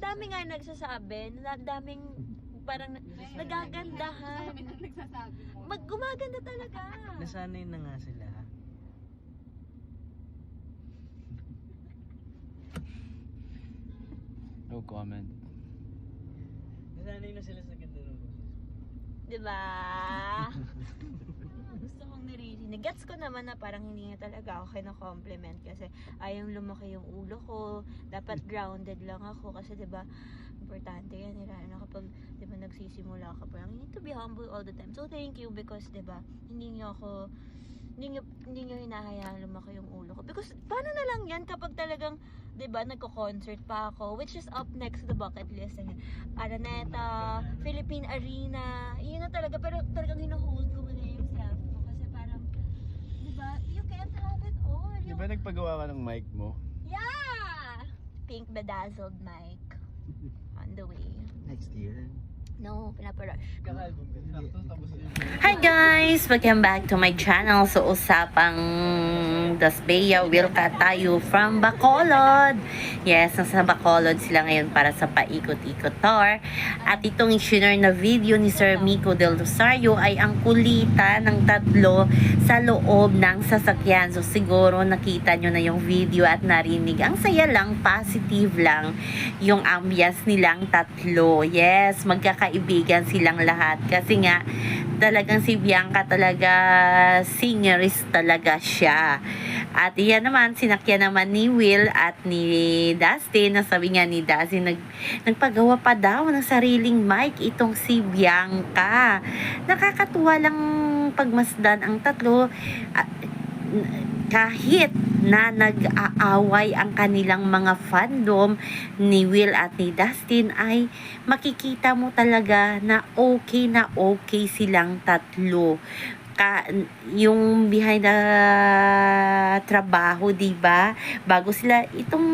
madami nga nagsasabi, na daming parang nagaganda ha. Dami nang nagsasabi mo. Mag gumaganda talaga. Nasanay na nga sila. No comment. Nasanay na sila sa ganda ng boses. Di ba? Gusto kong naririnig. Gets ko naman na parang hindi nga talaga ako kina-compliment kasi ayaw lumaki yung ulo ko. Dapat grounded lang ako kasi 'di ba importante yan nila na kapag 'di ba nagsisimula ka parang you need to be humble all the time. So thank you because 'di ba hindi niyo ako hindi niyo, hindi niyo hinahayaan lumaki yung ulo ko. Because paano na lang yan kapag talagang 'di ba nagko-concert pa ako which is up next to the bucket list. Eh. Araneta, Philippine Arena, yun na talaga pero talagang hino-hold ko muna yung self ko kasi parang 'di ba you can't have it all. Di Yung, ba nagpagawa ka ng mic mo? yeah! Pink bedazzled mic on the way. Next year. No, pinaparush. Yun. Hi guys! Welcome back to my channel. So, usapang Dasbeya, Wilka tayo from Bacolod. Yes, nasa Bacolod sila ngayon para sa paikot-ikot tour. At itong share na video ni Sir Miko Del Rosario ay ang kulitan ng tatlo sa loob ng sasakyan. So, siguro nakita nyo na yung video at narinig. Ang saya lang, positive lang yung ambience nilang tatlo. Yes, magkakaibigan silang lahat. Kasi nga, talagang si Bianca talaga singerist talaga siya. At iyan naman, sinakyan naman ni Will at ni Dustin. Nasabi nga ni Dustin, nag, nagpagawa pa daw ng sariling mic itong si Bianca. Nakakatuwa lang pagmasdan ang tatlo. At, kahit na nag-aaway ang kanilang mga fandom ni Will at ni Dustin ay makikita mo talaga na okay na okay silang tatlo ka, yung behind the trabaho, 'di ba? Bago sila itong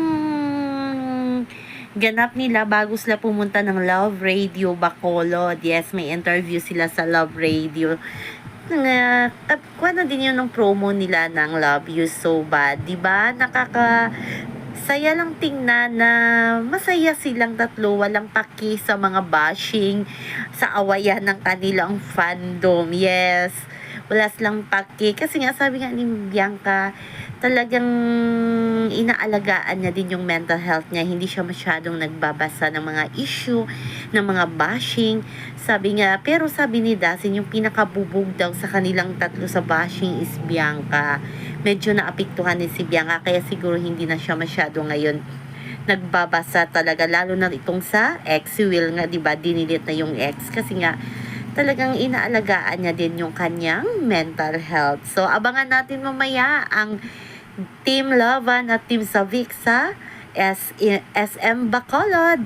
ganap nila bago sila pumunta ng Love Radio Bacolod. Yes, may interview sila sa Love Radio nga uh, na din yun ng promo nila ng Love You So Bad, ba? Nakaka saya lang tingnan na masaya silang tatlo, walang paki sa mga bashing, sa awayan ng kanilang fandom. Yes, wala silang paki. Kasi nga sabi nga ni Bianca, talagang inaalagaan niya din yung mental health niya. Hindi siya masyadong nagbabasa ng mga issue, ng mga bashing. Sabi nga, pero sabi ni Dasin, yung pinakabubog daw sa kanilang tatlo sa bashing is Bianca. Medyo naapektuhan din si Bianca, kaya siguro hindi na siya masyado ngayon nagbabasa talaga. Lalo na itong sa ex, Will nga, di ba, dinilit na yung ex. Kasi nga, talagang inaalagaan niya din yung kanyang mental health. So, abangan natin mamaya ang Team Lavan at Team Savic sa SM Bacolod.